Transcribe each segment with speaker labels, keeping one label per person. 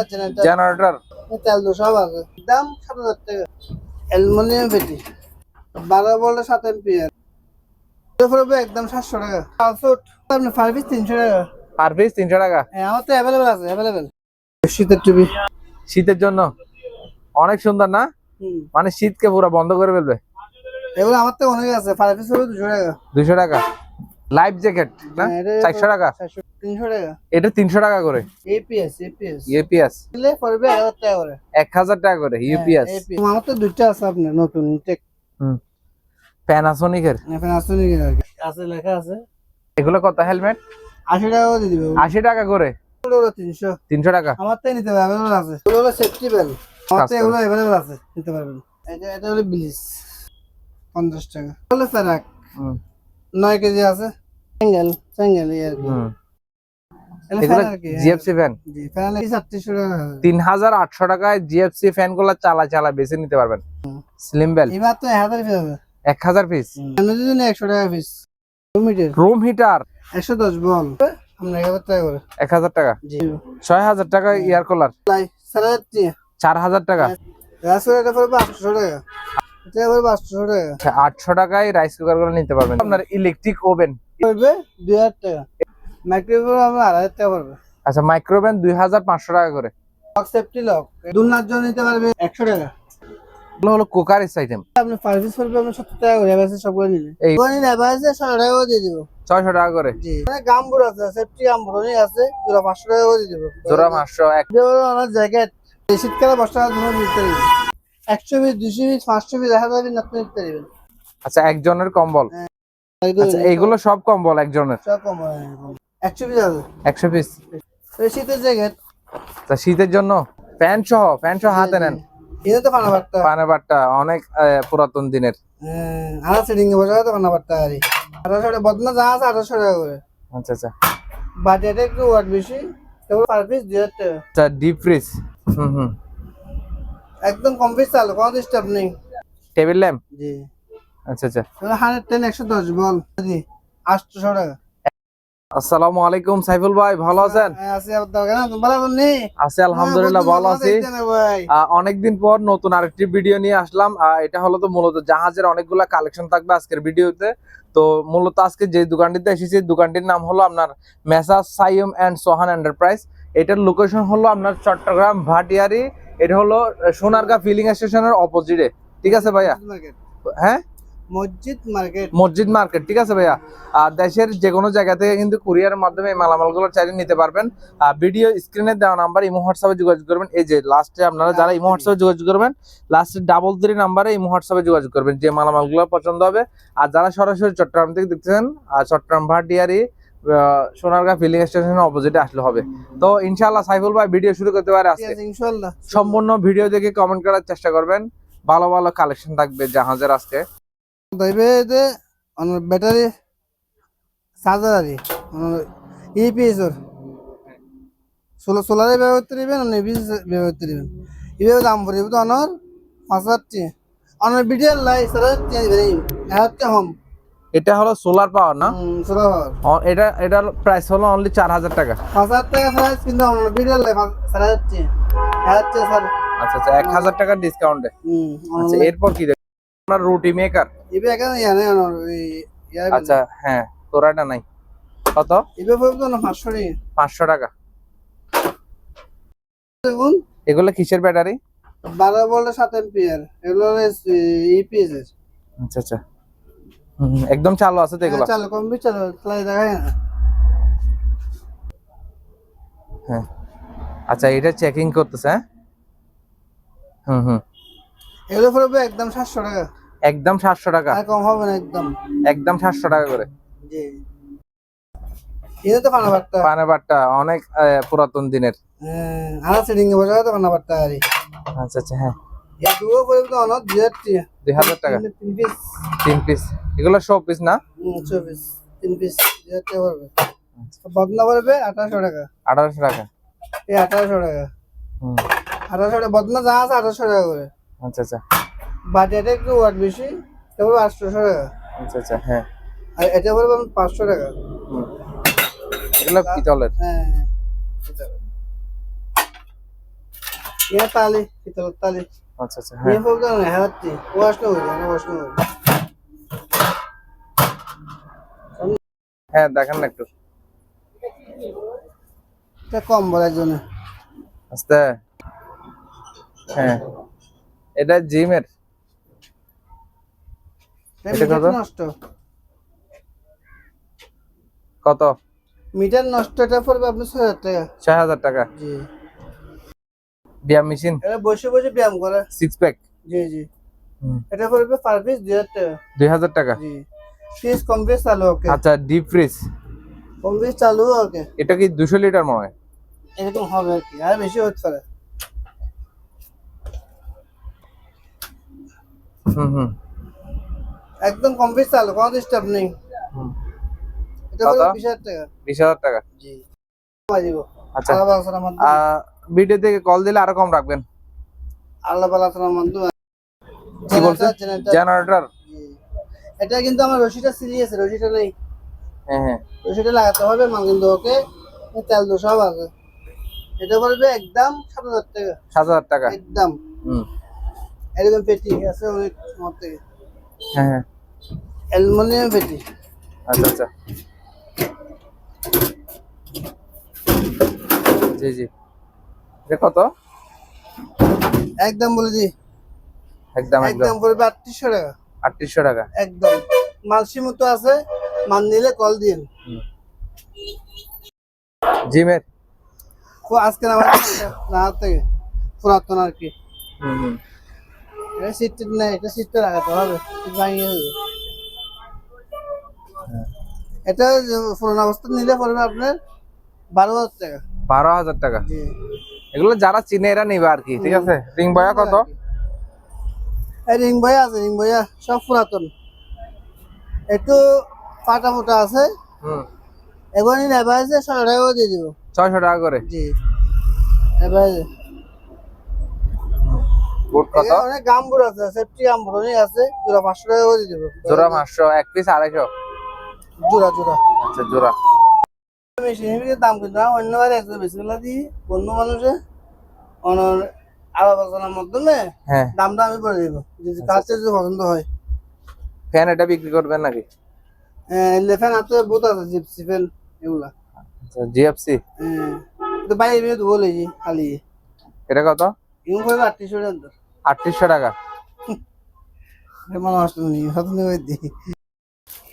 Speaker 1: আছে জেনারেটর
Speaker 2: তেল সব আছে। দাম সাত হাজার টাকা। অ্যালুমিনিয়াম পেটি। বারো ভোল্টের সাত এম্পিয়ার একদম সাতশো টাকা। পিস তিনশো টাকা।
Speaker 1: পার পিস তিনশো টাকা।
Speaker 2: হ্যাঁ আমার তো অ্যাভেলেবেল আছে অ্যাভেলেবেল শীতের টুপি
Speaker 1: শীতের জন্য। অনেক সুন্দর না? মানে শীতকে পুরো বন্ধ করে ফেলবে।
Speaker 2: এগুলো আমার তো অনেক আছে পিস দুশো টাকা।
Speaker 1: দুশো টাকা। লাইফ জ্যাকেট না?
Speaker 2: হ্যাঁ, এটা
Speaker 1: চারশো টাকা?
Speaker 2: চারশো তিনশো টাকা।
Speaker 1: এটা তিনশো টাকা করে?
Speaker 2: এপিএস এপিএস
Speaker 1: ইউপিএস
Speaker 2: দিলে পড়বে এক হাজার টাকা করে।
Speaker 1: এক হাজার টাকা করে ইউপিএস
Speaker 2: হ্যাঁ, আমার তো দুইটা আছে আপনার নতুন ইনটেক
Speaker 1: হুম। প্যানাসোনিকের
Speaker 2: এখন আসতে নাকি আর কি। আছে লেখা আছে।
Speaker 1: এগুলো কত হেলমেট
Speaker 2: আশি টাকা দিয়ে দিবে।
Speaker 1: আশি টাকা করে?
Speaker 2: ওগুলো তিনশো।
Speaker 1: তিনশো টাকা?
Speaker 2: আমার তো নিতে হবে অ্যাভেলেবল আছে। এগুলো হলো সেফটি বেল আমার তো এগুলো অ্যাভেলেবল আছে নিতে পারবেন। এটা এটা হলো ব্লিচ পঞ্চাশ টাকা। হলো ফেরাক
Speaker 1: হুম।
Speaker 2: নয় কেজি আছে। সিঙ্গেল সিঙ্গেল হ্যাঁ।
Speaker 1: জিএফসি ফ্যান
Speaker 2: টাকা।
Speaker 1: তিন হাজার আটশো টাকায় জিএফসি ফ্যানগুলা চালা চালা বেছে নিতে পারবেন। স্লিম বেল
Speaker 2: এবার তো এক হাজার পিস একশো টাকা পিস
Speaker 1: রুম হিটার
Speaker 2: একশো দশ বল। এক হাজার টাকা
Speaker 1: ছয় হাজার টাকা। কুলার চার হাজার টাকা।
Speaker 2: আটশো টাকা। আটশো
Speaker 1: টাকায় রাইস কুকারগুলো নিতে পারবেন। আপনার ইলেকট্রিক ওভেন
Speaker 2: পড়বে দুই হাজার টাকা। মাইক্রোওয়েভ আমরা আড়াই হাজার টাকা পড়বে।
Speaker 1: আচ্ছা মাইক্রোওভেন দুই হাজার পাঁচশো টাকা করে।
Speaker 2: লক সেফটি লক দুলনার জন্য নিতে পারবে একশো টাকা।
Speaker 1: এগুলো হলো কুকারিস আইটেম
Speaker 2: আপনি সার্ভিস করবে আপনি সত্তর টাকা করে এভারেজে সবগুলো নিলে
Speaker 1: এই-
Speaker 2: এভারেজে ছশো টাকা করে দিয়ে দিব।
Speaker 1: ছয়শো টাকা করে।
Speaker 2: জি। গাম্বুর আছে সেফটি গাম্বুর অনেক আছে জোড়া পাঁচশো টাকা করে দিয়ে দিব।
Speaker 1: জোড়া পাঁচশো এক
Speaker 2: আমার জ্যাকেট শীতকালে বস্তা জন্য নিতে পারবেন একশো পিস দুশো পিস পাঁচশো পিস এক হাজার পিস আপনি নিতে পারবেন।
Speaker 1: আচ্ছা একজনের কম্বল।
Speaker 2: এগুলো
Speaker 1: আচ্ছা এইগুলো সব কম্বল একজনের?
Speaker 2: সব হয় পিস আছে।
Speaker 1: পিস?
Speaker 2: শীতের জ্যাকেট
Speaker 1: তা শীতের জন্য? প্যান্ট সহ প্যান্ট সহ হাতে নেন।
Speaker 2: এটা তো পানা বার্তা
Speaker 1: অনেক আহ, পুরাতন দিনের।
Speaker 2: আড়া সেটিং এ বসে তো পানা আরে। আঠারোশো টাকা বদনা যা আছে আঠারোশো টাকা করে।
Speaker 1: আচ্ছা আচ্ছা।
Speaker 2: একটু ওয়াট বেশি তবে পার পিস দুই হাজার টাকা।
Speaker 1: ডিপ ফ্রিজ হুম হুম।
Speaker 2: একদম কম পিস চালো কোনো ডিস্টার্ব নেই।
Speaker 1: টেবিল ল্যাম্প
Speaker 2: জি।
Speaker 1: আচ্ছা আচ্ছা।
Speaker 2: হান্ড্রেড টেন একশো দশ বল। জি টাকা।
Speaker 1: আসসালামু আলাইকুম সাইফুল ভাই ভালো আছেন?
Speaker 2: হ্যাঁ, আছি আছেন নি?
Speaker 1: আছি আলহামদুলিল্লাহ ভালো আছি। অনেকদিন পর নতুন আরেকটি ভিডিও নিয়ে আসলাম। এটা হলো তো মূলত জাহাজের অনেকগুলা কালেকশন থাকবে আজকের ভিডিওতে। তো মূলত আজকে যে দোকানটিতে এসেছি দোকানটির নাম হলো আপনার Messrs Saim and Sohan enterprise. এটার লোকেশন হলো আপনার চট্টগ্রাম ভাটিয়ারি। এটা হলো সোনারগাঁ ফিলিং স্টেশনের অপোজিটে ঠিক আছে ভাইয়া? হ্যাঁ?
Speaker 2: মসজিদ মার্কেট।
Speaker 1: মসজিদ মার্কেট ঠিক আছে ভাইয়া? আর দেশের যে কোনো জায়গা থেকে কিন্তু কুরিয়ারের মাধ্যমে এই মালামালগুলো চাইলে নিতে পারবেন। আর ভিডিও স্ক্রিনে দেওয়া নাম্বার ইমো হোয়াটসঅ্যাপে যোগাযোগ করবেন। এই যে লাস্টে আপনারা যারা ইমো হোয়াটসঅ্যাপে যোগাযোগ করবেন লাস্টে ডাবল থ্রি নাম্বারে ইমো হোয়াটসঅ্যাপে যোগাযোগ করবেন যে মালামালগুলো পছন্দ হবে। আর যারা সরাসরি চট্টগ্রাম থেকে দেখতেছেন আর চট্টগ্রাম ভাটিয়ারি সোনারগাঁ ফিলিং স্টেশনের অপোজিটে আসলে হবে। তো ইনশাআল্লাহ সাইফুল ভাই ভিডিও শুরু করতে পারে আজকে।
Speaker 2: ইনশাল্লাহ
Speaker 1: সম্পূর্ণ ভিডিও দেখে কমেন্ট করার চেষ্টা করবেন। ভালো ভালো কালেকশন থাকবে জাহাজের আজকে।
Speaker 2: দইবে ব্যাটারি চার্জার আর ইপিএসর সোলার সোলারে ব্যবহার অন্য ইপিএস ব্যবহার করতে দিবেন। এভাবে দাম পড়বে তো অনর পাঁচ হাজার টি বিডিএল লাই টি দিবেন হোম
Speaker 1: এটা হলো সোলার পাওয়ার না?
Speaker 2: সোলার পাওয়ার
Speaker 1: এটা এটার প্রাইস হলো অনলি চার হাজার টাকা।
Speaker 2: পাঁচ হাজার টাকা প্রাইস কিন্তু অনর বিডিএল লাই হাজার টি হাজার স্যার
Speaker 1: আচ্ছা আচ্ছা এক হাজার টাকার ডিসকাউন্টে আচ্ছা এরপর কি আপনার রুটি মেকার
Speaker 2: এবে এখানে ইয়ানে
Speaker 1: আচ্ছা হ্যাঁ তোর এটা নাই। কত?
Speaker 2: এবে পড়বে তো না পাঁচশো টাকা
Speaker 1: পাঁচশো টাকা।
Speaker 2: দেখুন।
Speaker 1: এগুলো কিসের ব্যাটারি?
Speaker 2: বারো ভোল্টের সাত এম্পিয়ার এগুলো ইপিএস
Speaker 1: আচ্ছা আচ্ছা। হুম, একদম চালু আছে তো এগুলো?
Speaker 2: হ্যাঁ, চালো কম চালো দেখা না।
Speaker 1: হ্যাঁ। আচ্ছা এটা চেকিং করতেছে হ্যাঁ? হুম হুম।
Speaker 2: এগুলো পড়বে একদম সাতশো টাকা।
Speaker 1: একদম সাতশো টাকা।
Speaker 2: আর কম হবে না একদম।
Speaker 1: একদম সাতশো টাকা করে।
Speaker 2: জি। এটা তো পানা বার্তা
Speaker 1: অনেক পুরাতন দিনের।
Speaker 2: আনা সেটিং এ বসে তো পানা আরে।
Speaker 1: আচ্ছা আচ্ছা হ্যাঁ।
Speaker 2: এই দুটো পড়বে তো দুই হাজার টাকা। তিন পিস
Speaker 1: তিন পিস এগুলো সব পিস না?
Speaker 2: চব্বিশ তিন পিস দুই হাজার টাকা পড়বে। বদনা পড়বে আঠারোশো টাকা।
Speaker 1: আঠারোশো টাকা।
Speaker 2: এই আঠারোশো টাকা।
Speaker 1: হুম।
Speaker 2: আঠারোশো টাকা। বদনা যা আছে আঠারোশো টাকা করে।
Speaker 1: আচ্ছা আচ্ছা।
Speaker 2: এটা একটু ওয়াট বেশি এটা পড়বে আটশোশো টাকা।
Speaker 1: আচ্ছা আচ্ছা হ্যাঁ।
Speaker 2: আর এটা পড়বে পাঁচশো টাকা।
Speaker 1: এগুলো পিতলের
Speaker 2: হ্যাঁ এটা। ইয়ে তালি পিতলের তালি?
Speaker 1: আচ্ছা আচ্ছা হ্যাঁ।
Speaker 2: ইয়ে বলতে না হ্যাঁ ওয়াশ না ওয়াশ হ্যাঁ
Speaker 1: দেখেন না একটু।
Speaker 2: এটা কম বলার জন্য।
Speaker 1: আস্তে। হ্যাঁ। এটা জিমের। এটা কত?
Speaker 2: নষ্ট।
Speaker 1: কত?
Speaker 2: মিটার নষ্ট এটা পড়বে আপনি ছয় হাজার টাকা।
Speaker 1: ছয় হাজার টাকা।
Speaker 2: জি।
Speaker 1: ব্যায়াম মেশিন?
Speaker 2: এটা বসে বসে ব্যায়াম করে।
Speaker 1: সিক্স প্যাক
Speaker 2: জি জি। এটা পড়বে পার পিস দুই হাজার টাকা।
Speaker 1: দুই হাজার টাকা?
Speaker 2: জি। পিস কম পিস চালু ওকে।
Speaker 1: আচ্ছা ডিপ ফ্রিজ
Speaker 2: কম পিস চালু ওকে।
Speaker 1: এটা কি দুশো লিটার মনে হয়?
Speaker 2: এরকম হবে আর কি আর বেশি হতে পারে
Speaker 1: হুম হুম
Speaker 2: একদম কম পিস চালু কোনো ডিস্টার্ব নেই। এটা? বিশ হাজার টাকা।
Speaker 1: বিশ হাজার টাকা?
Speaker 2: জি।
Speaker 1: আচ্ছা। ভিডিও থেকে কল দিলে আরও কম রাখবেন।
Speaker 2: আল্লাহ আলোচনার মাধ্যমে
Speaker 1: কি বলছেন?
Speaker 2: Generator, generator,
Speaker 1: জেনারেটর
Speaker 2: এটা কিন্তু আমার রশিটা সিরিয়াস রশিটা নেই।
Speaker 1: হ্যাঁ হ্যাঁ।
Speaker 2: রশিটা লাগাতে হবে মাল কিন্তু ওকে তেল দোষ আছে। এটা পড়বে একদম সাত হাজার টাকা।
Speaker 1: সাত হাজার টাকা।
Speaker 2: একদম।
Speaker 1: হুম।
Speaker 2: এরকম পেটি আছে অনেক আমার থেকে।
Speaker 1: হ্যাঁ হ্যাঁ।
Speaker 2: অ্যালুমিনিয়াম পেটি।
Speaker 1: আচ্ছা আচ্ছা। জি জি। এটা কত?
Speaker 2: একদম বলে দি।
Speaker 1: একদম একদম।
Speaker 2: পড়বে আটত্রিশশো টাকা।
Speaker 1: আটত্রিশশো টাকা।
Speaker 2: একদম। মালসি মতো আছে মান নিলে কল দিন।
Speaker 1: জিমের?
Speaker 2: খুব আজকে আমার না থেকে। পুরাতন আর কি।
Speaker 1: হুম।
Speaker 2: এটা সিট নেই এটা সিটটা লাগাতে হবে সিট ভাঙিয়ে যাবে এটা পুরোনো অবস্থা নিলে পড়বে আপনার বারো হাজার টাকা।
Speaker 1: বারো হাজার টাকা? এগুলো যারা চিনে এরা নিবে আর কি ঠিক আছে? রিং বয়া কত?
Speaker 2: রিং বয়া আছে রিং বয়া সব পুরাতন। একটু ফাটা মোটা আছে। এবার নেবা আছে ছয় টাকাও দিয়ে দিব।
Speaker 1: ছয়শো টাকা করে?
Speaker 2: জি। এবার
Speaker 1: বুট কত?
Speaker 2: অনেক গাম্বুর আছে সেফটি গাম্বুর অনেক আছে জোড়া দিব
Speaker 1: এক পিস
Speaker 2: জোড়া জোড়া।
Speaker 1: আচ্ছা জোড়া।
Speaker 2: মেশিনের দাম কিন্তু অন্য বার একটু বেশি বেলা দিই অন্য মানুষে অনর আলোচনার মাধ্যমে
Speaker 1: হ্যাঁ।
Speaker 2: দামটা আমি বলে দিব যদি কাছে যদি পছন্দ হয়।
Speaker 1: ফ্যান এটা বিক্রি করবেন নাকি?
Speaker 2: লেফেন হাতে বহুত আছে জিপসি ফ্যান এগুলা।
Speaker 1: আচ্ছা জিএফসি?
Speaker 2: হ্যাঁ তো বাইরে বেরিয়ে তো বলেছি খালি।
Speaker 1: এটা কত?
Speaker 2: আটত্রিশশো টাকা।
Speaker 1: আটত্রিশশো টাকা।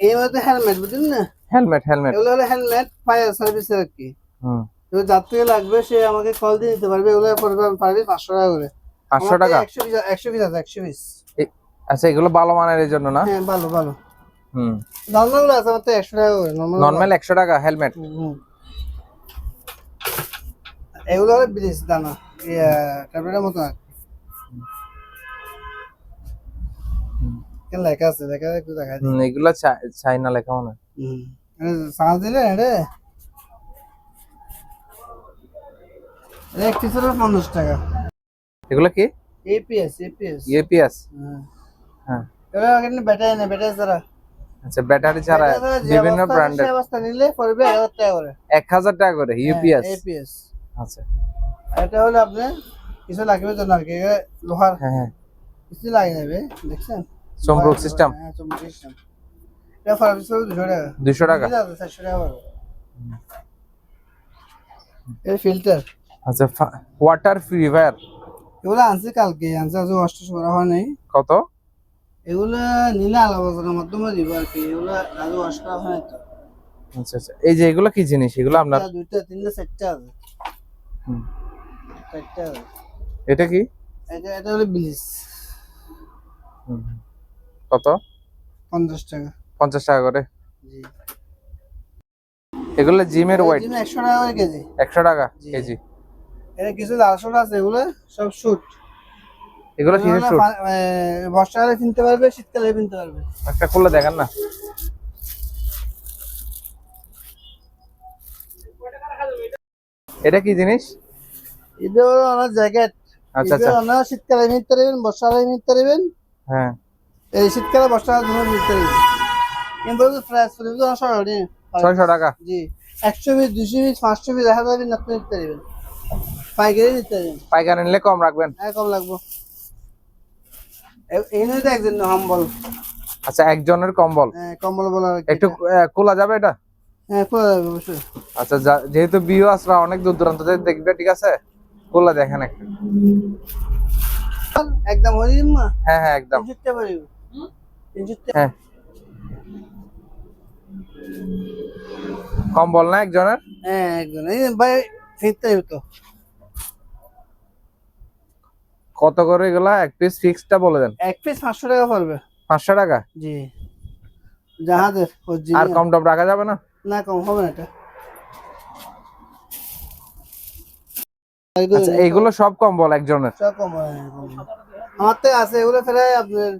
Speaker 2: এই হেলমেট বুঝলেন না?
Speaker 1: হেলমেট হেলমেট
Speaker 2: এগুলো হলো হেলমেট ফায়ার সার্ভিসের আর কি।
Speaker 1: হুম।
Speaker 2: থেকে লাগবে সে আমাকে কল দিয়ে দিতে পারবে এগুলো পারবে পাঁচশো টাকা করে।
Speaker 1: পাঁচশো টাকা?
Speaker 2: একশো পিস একশো পিস আছে একশো পিস।
Speaker 1: আচ্ছা এগুলো ভালো মানের জন্য না?
Speaker 2: হ্যাঁ ভালো ভালো।
Speaker 1: হুম।
Speaker 2: নর্মালগুলো আছে একশো টাকা করে নর্মাল
Speaker 1: নর্মাল একশো টাকা হেলমেট
Speaker 2: এগুলো হলো ব্রিজ দানা ট্যাবলেটের মতো আর কেন লেখা আছে? লেখা একটু দেখা দিই।
Speaker 1: এগুলো চাই- চাইনা লেখা মনে হয়।
Speaker 2: হুম সাঁজ দিলে রে? এক পিসের পঞ্চাশ টাকা।
Speaker 1: এগুলো কি?
Speaker 2: এপিএস এপিএস
Speaker 1: ইউপিএস
Speaker 2: হ্যাঁ।
Speaker 1: হ্যাঁ
Speaker 2: এগুলো কিন্তু ব্যাটারি নেই ব্যাটারি ছাড়া।
Speaker 1: আচ্ছা ব্যাটারি ছাড়া বিভিন্ন ব্র্যান্ডের
Speaker 2: অবস্থা নিলে পড়বে টাকা করে।
Speaker 1: এক হাজার টাকা করে ইউপিএস
Speaker 2: এপিএস
Speaker 1: আচ্ছা।
Speaker 2: এটা হলো আপনার কিছু লাগবে তো আর কি লোহার।
Speaker 1: হ্যাঁ হ্যাঁ।
Speaker 2: কিছু লাগিয়ে নেবে দেখছেন?
Speaker 1: চমরুক সিস্টেম
Speaker 2: হ্যাঁ চমড়ুক সিস্টেম এটা টাকা।
Speaker 1: দুশো টাকা?
Speaker 2: এই ফিল্টার
Speaker 1: আচ্ছা ওয়াটার
Speaker 2: এগুলো আনছি কালকে আনছি আজ ওয়াশ করা হয় নাই।
Speaker 1: কত?
Speaker 2: এগুলো নিলে মাধ্যমে দিব আর কি এগুলো আজ ওয়াশ করা হয় তো।
Speaker 1: আচ্ছা আচ্ছা এই যে এগুলো কি জিনিস? এগুলো আপনার
Speaker 2: দুইটা তিনটা চারটা আছে। চারটা
Speaker 1: এটা কি?
Speaker 2: এটা এটা হলো ব্লিচ।
Speaker 1: হুম। কত?
Speaker 2: পঞ্চাশ টাকা।
Speaker 1: পঞ্চাশ টাকা করে?
Speaker 2: জি।
Speaker 1: এগুলো জিমের ওয়েট
Speaker 2: একশো টাকা করে কেজি।
Speaker 1: একশো টাকা। কেজি।
Speaker 2: এটা কিছু লাল শোট আছে এগুলো সব শুট।
Speaker 1: এগুলো কি শুট?
Speaker 2: বর্ষাকালে কিনতে পারবে শীতকালে কিনতে পারবে।
Speaker 1: একটা খুলে দেখেন না। এটা কি জিনিস?
Speaker 2: এটা হলো আমার জ্যাকেট।
Speaker 1: আচ্ছা আচ্ছা।
Speaker 2: আপনারা শীতকালে নিতে পারবেন বর্ষাকালে নিতে পারবেন।
Speaker 1: হ্যাঁ।
Speaker 2: এই শীতকালে নিতে
Speaker 1: টাকা
Speaker 2: জি। পিস দুশো পিস পাঁচশো পিস দেখা যাবে আপনি নিতে পারবেন পাইকারি নিতে পারবেন
Speaker 1: পাইকারি নিলে কম রাখবেন?
Speaker 2: হ্যাঁ কম লাগবো। এই নয় তো একজন হাম্বল
Speaker 1: আচ্ছা একজনের কম্বল?
Speaker 2: হ্যাঁ কম্বল বলা
Speaker 1: একটু? খোলা যাবে এটা?
Speaker 2: হ্যাঁ খোলা যাবে অবশ্যই।
Speaker 1: আচ্ছা যেহেতু বিও আসরা অনেক দূর দূরান্ত থেকে দেখবে ঠিক আছে? খোলা দেখেন একটু।
Speaker 2: একদম হ্যাঁ
Speaker 1: হ্যাঁ একদম। হ্যাঁ। কম্বল না একজনের?
Speaker 2: হ্যাঁ একজন। ভাই ফিরতে হবে
Speaker 1: কত করে এগুলা? এক পিস ফিক্সডটা বলে দেন।
Speaker 2: এক পিস পাঁচশো টাকা পড়বে।
Speaker 1: পাঁচশো টাকা?
Speaker 2: জি। জাহাজের
Speaker 1: আর কম টম রাখা যাবে না?
Speaker 2: না কম হবে না এটা।
Speaker 1: আচ্ছা এইগুলো সব কম্বল একজনের?
Speaker 2: সব কম হবে, হ্যাঁ। আমার তো আছে এগুলো প্রায় আপনার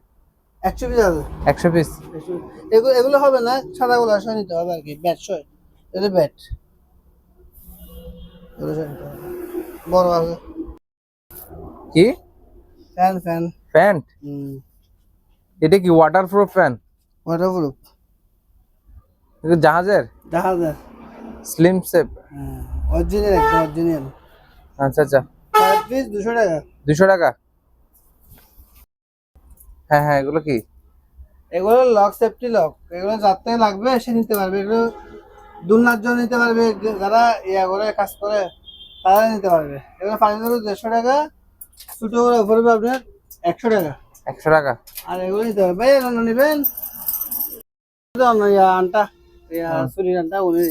Speaker 2: একশো পিস আছে?
Speaker 1: একশো পিস
Speaker 2: এগুলো এগুলো হবে না? সাদাগুলো সহ নিতে হবে আর কি। ব্যাট সহ। এটা ব্যাট। বড় আছে।
Speaker 1: কি?
Speaker 2: Fan fan.
Speaker 1: প্যান্ট এটা কি ওয়াটারপ্রুফ ফ্যান
Speaker 2: ওয়াটারপ্রুফ
Speaker 1: জাহাজের?
Speaker 2: জাহাজের।
Speaker 1: স্লিম সেপ
Speaker 2: অরিজিনাল একদম অরিজিনাল
Speaker 1: আচ্ছা আচ্ছা।
Speaker 2: পার পিস দুশো টাকা।
Speaker 1: দুশো টাকা? হ্যাঁ হ্যাঁ এগুলো কি?
Speaker 2: এগুলো লক সেফটি লক এগুলো থেকে লাগবে সে নিতে পারবে। এগুলো দুর্নার জন্য নিতে পারবে। যারা ইয়া করে কাজ করে তারা নিতে পারবে। এগুলো ফাইনাল হলো দেড়শো টাকা। ছোটো করে পড়বে আপনার একশো টাকা।
Speaker 1: একশো টাকা।
Speaker 2: আর এগুলো নিতে পারবে। ভাই এগুলো নেবেন? অন্য ইয়া আনটা। ইয়া চুরির আনটা উনি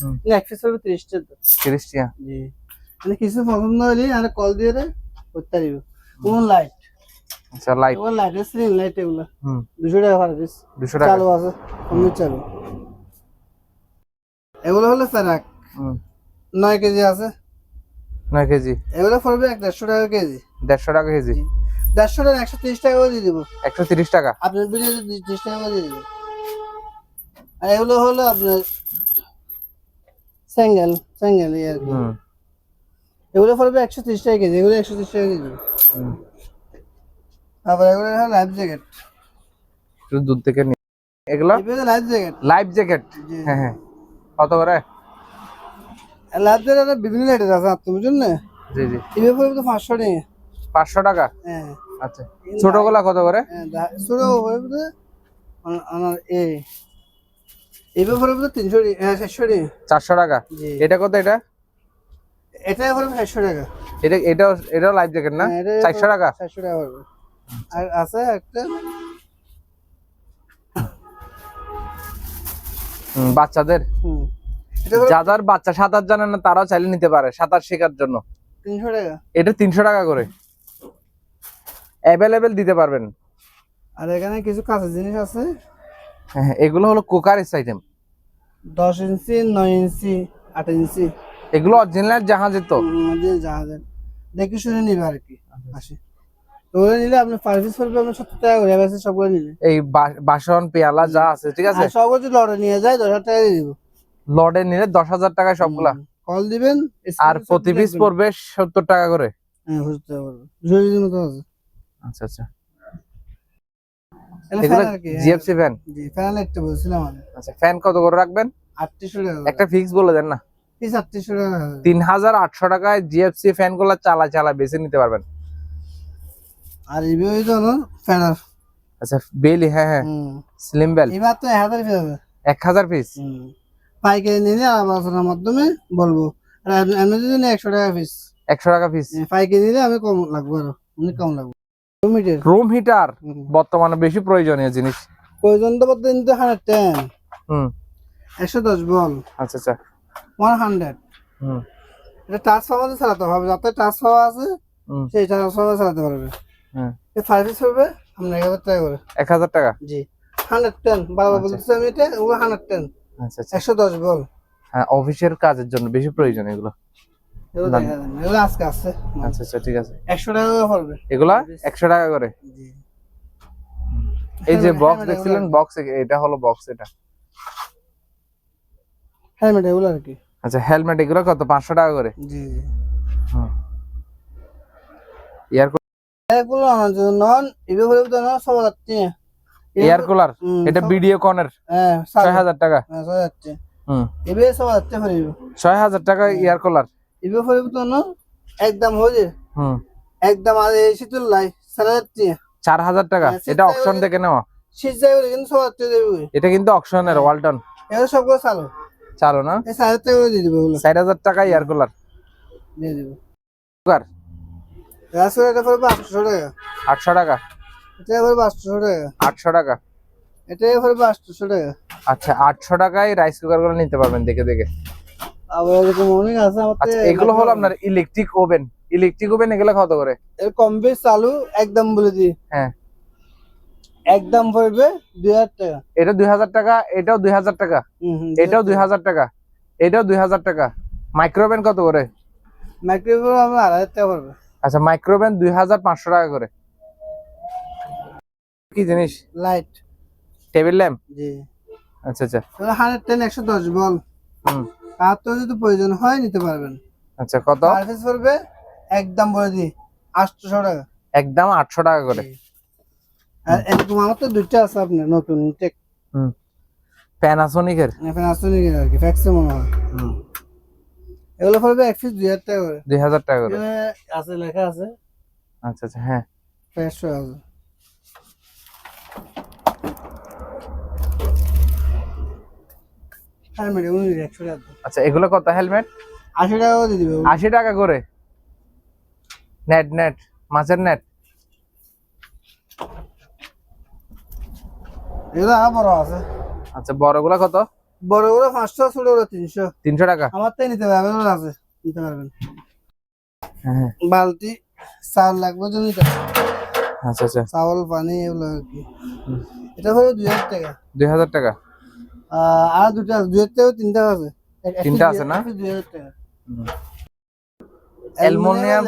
Speaker 1: হুম।
Speaker 2: এক পিস পড়বে তিরিশ টাকা।
Speaker 1: তিরিশ টাকা।
Speaker 2: জি। মানে কিছু পছন্দ হলে আর কল দিয়ে দেয় করতে পারিব। কোন লাইট
Speaker 1: আচ্ছা লাইট
Speaker 2: এগুলো লাইটের স্ক্রিন লাইট এগুলো।
Speaker 1: হুম।
Speaker 2: দুশো টাকা পার পিস
Speaker 1: দুশো টাকা।
Speaker 2: চালু আছে কমে চালু। এগুলো হলো ফেরাক
Speaker 1: হুম।
Speaker 2: নয় কেজি আছে।
Speaker 1: নয় কেজি।
Speaker 2: এগুলো পড়বে এক দেড়শো টাকা কেজি।
Speaker 1: দেড়শো টাকা কেজি।
Speaker 2: দেড়শো টাকা একশো তিরিশ টাকা করে দিয়ে দেবো।
Speaker 1: একশো তিরিশ টাকা।
Speaker 2: আপনার বিরিয়ানি তিরিশ টাকা করে দিয়ে দেবো আর এগুলো হলো আপনার স্যাঙ্গেল স্যাঙ্গেল
Speaker 1: হুম।
Speaker 2: এগুলো পড়বে একশো তিরিশ টাকা কেজি এগুলো একশো তিরিশ টাকা কেজি।
Speaker 1: হুম।
Speaker 2: তারপর এগুলো লাইফ জ্যাকেট
Speaker 1: একটু দূর থেকে নি এগুলো?
Speaker 2: লাইফ জ্যাকেট
Speaker 1: লাইফ জ্যাকেট হ্যাঁ হ্যাঁ। কত করে?
Speaker 2: লাইফ জ্যাকেট বিভিন্ন লাইটের আছে আপনি বুঝলেন না
Speaker 1: জি। জি
Speaker 2: পড়বে তো পাঁচশো টাকা
Speaker 1: পাঁচশো টাকা?
Speaker 2: হ্যাঁ।
Speaker 1: আচ্ছা। ছোটগুলা কত করে?
Speaker 2: হ্যাঁ, ছোট হয়ে বোধ আমার এ। হ্যাঁ
Speaker 1: টাকা? এটা কত এটা?
Speaker 2: এটা পড়বে টাকা।
Speaker 1: এটা এটাও এটাও লাইফ জ্যাকেট না?
Speaker 2: হ্যাঁ, এটা
Speaker 1: চারশো টাকা?
Speaker 2: চারশো টাকা পড়বে। আর আছে একটা
Speaker 1: বাচ্চাদের? যাদের বাচ্চা সাঁতার জানে না তারাও চাইলে নিতে পারে সাঁতার শেখার জন্য।
Speaker 2: তিনশো টাকা?
Speaker 1: এটা তিনশো টাকা করে। অ্যাভেলেবেল দিতে পারবেন।
Speaker 2: আর এখানে কিছু কাঁচা জিনিস আছে?
Speaker 1: হ্যাঁ এগুলো হলো কুকারিস আইটেম।
Speaker 2: দশ ইঞ্চি নয় ইঞ্চি আট ইঞ্চি।
Speaker 1: এগুলো অরিজিনাল জাহাজের তো।
Speaker 2: জাহাজের। দেখে শুনে নিবে আর কি আসে। ওগুলো নিলে আপনি পার পিস পড়বে আপনার সত্তর টাকা করে এবার সবগুলো নিলে।
Speaker 1: এই বাসন পেয়ালা যা আছে ঠিক আছে?
Speaker 2: সব যদি লড়ে নিয়ে যায় দশ হাজার টাকা দিয়ে দিব।
Speaker 1: লডে নিলে দশ হাজার টাকায় সবগুলা।
Speaker 2: কল দিবেন
Speaker 1: আর প্রতি পিস পড়বে সত্তর টাকা করে।
Speaker 2: হ্যাঁ বুঝতে পারব জরুরি মতো আছে।
Speaker 1: আচ্ছা আচ্ছা।
Speaker 2: এগুলো
Speaker 1: এগুলো
Speaker 2: fan আর কি, হ্যাঁ।
Speaker 1: জিএফসি ফ্যান
Speaker 2: জি ফ্যান একটা বলছিলাম আমি।
Speaker 1: আচ্ছা ফ্যান কত করে রাখবেন?
Speaker 2: টাকা
Speaker 1: একটা ফিক্স বলে দেন না।
Speaker 2: টাকা
Speaker 1: তিন আটশো টাকায় জিএফসি ফ্যানগুলা চালা চালা বেছে নিতে পারবেন।
Speaker 2: আর রিভিউ হইতো না ফ্যানার
Speaker 1: আচ্ছা বেলি হ্যাঁ হ্যাঁ।
Speaker 2: হুম।
Speaker 1: স্লিম বেল
Speaker 2: এবার তো এক হাজার পিস হবে।
Speaker 1: এক হাজার পিস
Speaker 2: হুম। পাইকারি নিলে আলোচনার মাধ্যমে বলব। আর এমনি- যদি একশো টাকা পিস
Speaker 1: একশো টাকা পিস
Speaker 2: পাইকারি নিলে আমি কম লাগবো আরও। অনেক কম লাগবে। মিটার
Speaker 1: রুম হিটার বর্তমানে বেশি প্রয়োজনীয় জিনিস।
Speaker 2: প্রয়োজন তো বলতে নিতে হান্ড্রেড টেন
Speaker 1: হুম।
Speaker 2: একশো দশ বল।
Speaker 1: আচ্ছা আচ্ছা।
Speaker 2: ওয়ান হান্ড্রেড
Speaker 1: হুম।
Speaker 2: এটা ট্রান্সফর্মার চালাতে হবে। যাতে ট্রান্সফর্মার আছে সেই ট্রান্সফর্মার চালাতে পারবে। এই ফাইভ হবে আপনার এক হাজার টাকা করে।
Speaker 1: এক হাজার টাকা?
Speaker 2: জি। হান্ড্রেড টেন বারবার বলতেছি আমি এটা ওগুলো হান্ড্রেড টেন
Speaker 1: আচ্ছা আচ্ছা।
Speaker 2: একশো দশ বল।
Speaker 1: হ্যাঁ অফিসের কাজের জন্য বেশি প্রয়োজন এগুলো।
Speaker 2: আজকে
Speaker 1: আচ্ছা আচ্ছা ঠিক আছে।
Speaker 2: একশো টাকা করে পড়বে
Speaker 1: এগুলা একশো টাকা করে?
Speaker 2: জি।
Speaker 1: এই যে
Speaker 2: হ্যাঁ,
Speaker 1: বক্স
Speaker 2: হ্যাঁ,
Speaker 1: দেখছিলেন? বক্স এটা হলো বক্স এটা।
Speaker 2: হেলমেট এগুলো আর কি।
Speaker 1: আচ্ছা হেলমেট এগুলো কত? পাঁচশো টাকা করে?
Speaker 2: জি জি।
Speaker 1: এয়ার
Speaker 2: যাচ্ছে
Speaker 1: এয়ার কুলার এটা ভিডিও কনের
Speaker 2: হ্যাঁ
Speaker 1: ছয় হাজার টাকা?
Speaker 2: হ্যাঁ যাচ্ছে যাচ্ছে
Speaker 1: ছয় হাজার টাকা এয়ার কুলার
Speaker 2: এবে ফেরিব তো না একদম হয়ে একদম এই শীতল লাই সাড়ে হাজার
Speaker 1: চার হাজার টাকা?
Speaker 2: হ্যাঁ,
Speaker 1: এটা অপশন থেকে নেওয়া?
Speaker 2: শীত বলে কিন্তু সব হাজার
Speaker 1: এটা কিন্তু অপশনের ওয়ালটন
Speaker 2: এগুলো সবগুলো চালো।
Speaker 1: চালো না?
Speaker 2: সাড়ে হাজার টাকা দিয়ে দেবে
Speaker 1: ষাট হাজার টাকা এয়ার কুলার
Speaker 2: দিয়ে দেবে। এটা পড়বে আটশো টাকা।
Speaker 1: আটশো টাকা?
Speaker 2: এটা পড়বে আটশো টাকা।
Speaker 1: আটশো টাকা?
Speaker 2: এটাই পড়বে আটশো টাকা।
Speaker 1: আচ্ছা আটশো টাকায় রাইস নিতে পারবেন দেখে দেখে।
Speaker 2: আবার এরকম অনেক আছে
Speaker 1: আচ্ছা এগুলো হলো আপনার ইলেকট্রিক ওভেন ইলেকট্রিক ওভেন এগুলো কত করে?
Speaker 2: এর কম বেশ চালু একদম বলে দিই।
Speaker 1: হ্যাঁ।
Speaker 2: একদম পড়বে দুই হাজার টাকা।
Speaker 1: এটা দুই হাজার টাকা এটাও দুই হাজার টাকা। এটাও দুই হাজার টাকা। এটাও দুই হাজার টাকা। মাইক্রোওভেন কত করে?
Speaker 2: আমার আড়াই হাজার টাকা পড়বে।
Speaker 1: আচ্ছা মাইক্রোওভেন দুই হাজার পাঁচশো টাকা করে। কি জিনিস?
Speaker 2: লাইট
Speaker 1: টেবিল ল্যাম্প
Speaker 2: জি।
Speaker 1: আচ্ছা আচ্ছা।
Speaker 2: হান্ড্রেড টেন একশো দশ বল।
Speaker 1: হুম।
Speaker 2: তো যদি প্রয়োজন হয় নিতে পারবেন।
Speaker 1: আচ্ছা কত?
Speaker 2: সার্ভিস পড়বে একদম বলে দিই আটশোশো টাকা।
Speaker 1: একদম আটশো টাকা করে।
Speaker 2: আর এরকম আমার তো দুইটা আছে আপনার নতুন টেক
Speaker 1: হুম। প্যানাসোনিকের
Speaker 2: আসুন আর কি ফ্যাক্সে মনে হয়
Speaker 1: হুম।
Speaker 2: এগুলো পড়বে এক পিস দুই হাজার টাকা করে।
Speaker 1: দুই হাজার টাকা করে।
Speaker 2: আছে লেখা আছে।
Speaker 1: আচ্ছা আচ্ছা হ্যাঁ।
Speaker 2: ফ্রেশশো আছে। ম্যাডাম উনি একশো টাকা
Speaker 1: আচ্ছা এগুলো কত হেলমেট
Speaker 2: আশি টাকা করে দিবে।
Speaker 1: আশি টাকা করে? নেট নেট মাছের নেট
Speaker 2: এগুলো বড় আছে।
Speaker 1: আচ্ছা বড়গুলো কত?
Speaker 2: বড়গুলো পাঁচশো ছোটগুলো তিনশো।
Speaker 1: তিনশো টাকা?
Speaker 2: আমার তাই নিতে পারবেন আছে নিতে পারবেন।
Speaker 1: হ্যাঁ
Speaker 2: বালতি চাল লাগবে জন্য
Speaker 1: আচ্ছা আচ্ছা।
Speaker 2: চাউল পানি এগুলো আর কি। এটা হলো দুই হাজার টাকা।
Speaker 1: দুই হাজার টাকা?
Speaker 2: আহ, আর দুটো দুই হাজার টাকা তিনটা আছে।
Speaker 1: তিনটা আছে না?
Speaker 2: দুই হাজার টাকা
Speaker 1: অ্যালুমিনিয়াম।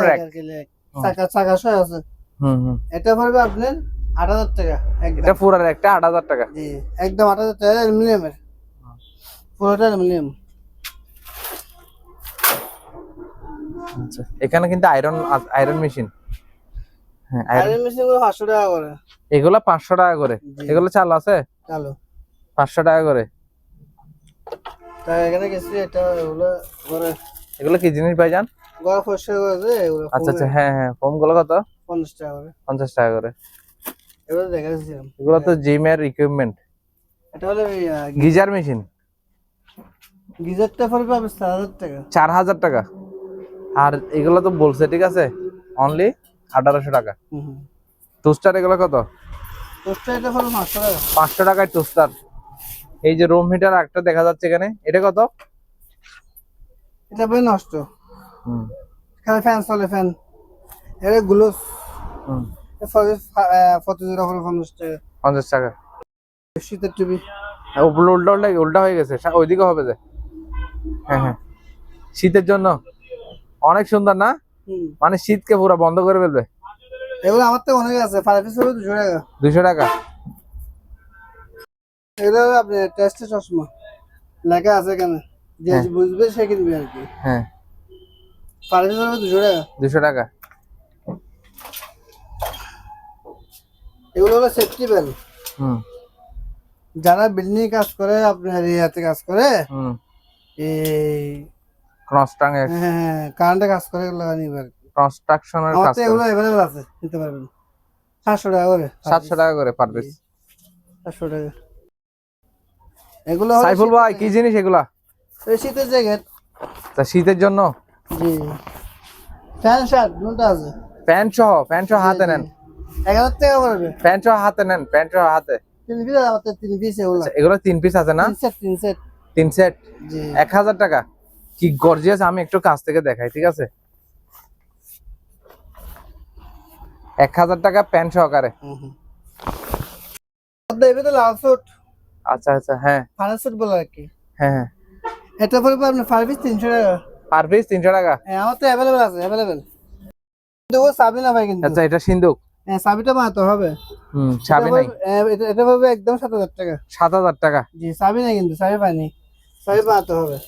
Speaker 2: চাকা চাকা সহ আছে।
Speaker 1: হুম হুম।
Speaker 2: এটা পড়বে আপনার আট হাজার টাকা
Speaker 1: এটা একটা আট হাজার টাকা।
Speaker 2: জি একদম আট হাজার টাকা অ্যালুমিনিয়ামের। পুরোটা অ্যালুমিনিয়াম।
Speaker 1: আচ্ছা এখানে কিন্তু আয়রন আয়রন মেশিন হ্যাঁ আয়রন
Speaker 2: মেশিনগুলো টাকা করে।
Speaker 1: এগুলো টাকা করে। এগুলো চাল আছে?
Speaker 2: চালু।
Speaker 1: পাঁচশো টাকা করে।
Speaker 2: এখানে এটা এগুলো ঘরে
Speaker 1: এগুলো কি জিনিস ভাইজান
Speaker 2: এগুলো
Speaker 1: আচ্ছা আচ্ছা হ্যাঁ। হ্যাঁ ফোমগুলো কত?
Speaker 2: পঞ্চাশ টাকা করে।
Speaker 1: পঞ্চাশ টাকা করে।
Speaker 2: এগুলো
Speaker 1: তো জিমের ইকুইপমেন্ট
Speaker 2: এটা হলো
Speaker 1: গিজার মেশিন
Speaker 2: গিজারটা পড়বে সাত হাজার টাকা।
Speaker 1: চার হাজার টাকা। আর এগুলো তো বলছে ঠিক আছে? অনলি আঠারোশো টাকা।
Speaker 2: হুম
Speaker 1: টোস্টার এগুলো কত?
Speaker 2: পোস্টার এটা পড়বে পাঁচশো টাকা।
Speaker 1: পাঁচশো টাকায় টোস্টার এই যে রুম হিটার একটা দেখা যাচ্ছে এখানে। এটা কত?
Speaker 2: এটা পড়বে নষ্ট
Speaker 1: হুম।
Speaker 2: এখানে ফ্যান চলে ফ্যান এটা গ্লোস
Speaker 1: হুম।
Speaker 2: ফটো জিরো করে পঞ্চাশ টাকা।
Speaker 1: পঞ্চাশ টাকা।
Speaker 2: শীতের টুপি
Speaker 1: উল্টা উল্টা উল্টা হয়ে গেছে। ওইদিকে হবে যে। হ্যাঁ হ্যাঁ। শীতের জন্য। অনেক সুন্দর না? মানে শীতকে পুরো বন্ধ করে ফেলবে।
Speaker 2: এগুলো আমার তো অনেক আছে। ফাইভ পিস হবে দুশো টাকা।
Speaker 1: দুইশো টাকা?
Speaker 2: এগুলো হবে আপনার টেস্টে চশমা। লেখা আছে এখানে। যে
Speaker 1: হ্যাঁ।
Speaker 2: বুঝবে সে কিনবে আর কি।
Speaker 1: হ্যাঁ।
Speaker 2: ফাইভ পিস হবে দুশো টাকা।
Speaker 1: দুশো টাকা।
Speaker 2: এগুলো হলো সেফটি বেল
Speaker 1: হুম।
Speaker 2: যারা বিল্ডিং কাজ করে আপনার ইয়াতে কাজ করে এই
Speaker 1: কনস্ট্রাং
Speaker 2: হ্যাঁ কারেন্টে কাজ করে এগুলো নিবে
Speaker 1: কনস্ট্রাকশনের কাজ
Speaker 2: এগুলো অ্যাভেলেবল আছে নিতে পারবেন। সাতশো টাকা করে
Speaker 1: সাতশো টাকা করে পার পিস
Speaker 2: সাতশো টাকা। এগুলো
Speaker 1: সাইফুল ভাই কি জিনিস এগুলা?
Speaker 2: এই শীতের জ্যাকেট
Speaker 1: তা শীতের জন্য?
Speaker 2: জি। ফ্যান শার্ট দুটো আছে।
Speaker 1: প্যান্ট সহ প্যান্ট সহ হাতে নেন।
Speaker 2: এক হাজার টাকা পড়বে।
Speaker 1: প্যান্ট সহ হাতে নেন প্যান্ট সহ হাতে।
Speaker 2: তিন পিস তিন পিস এগুলো
Speaker 1: এগুলো তিন পিস আছে না?
Speaker 2: তিন সেট তিন সেট
Speaker 1: তিন সেট এক হাজার টাকা? কি গর্জিয়াস আমি একটু কাছ থেকে দেখাই ঠিক আছে? এক হাজার টাকা প্যান্ট সহকারে।
Speaker 2: লাল স্যুট
Speaker 1: আচ্ছা আচ্ছা হ্যাঁ।
Speaker 2: বলে আর কি।
Speaker 1: হ্যাঁ হ্যাঁ।
Speaker 2: এটা পড়বে তিনশো টাকা।
Speaker 1: তিনশো টাকা?
Speaker 2: হ্যাঁ আমার তো অ্যাভেলেবেল আছে অ্যাভেলেবেল কিন্তু ও সাবি না ভাই কিন্তু।
Speaker 1: আচ্ছা এটা সিন্ধুক?
Speaker 2: হ্যাঁ সাবিটা বানাতে হবে।
Speaker 1: হুম চাবি নাই।
Speaker 2: এটা হ্যাঁ, এটা- এটা একদম সাত হাজার টাকা।
Speaker 1: সাত হাজার টাকা।
Speaker 2: জি সাবি নাই কিন্তু সাবি পাইনি। চাবি বানাতে হবে।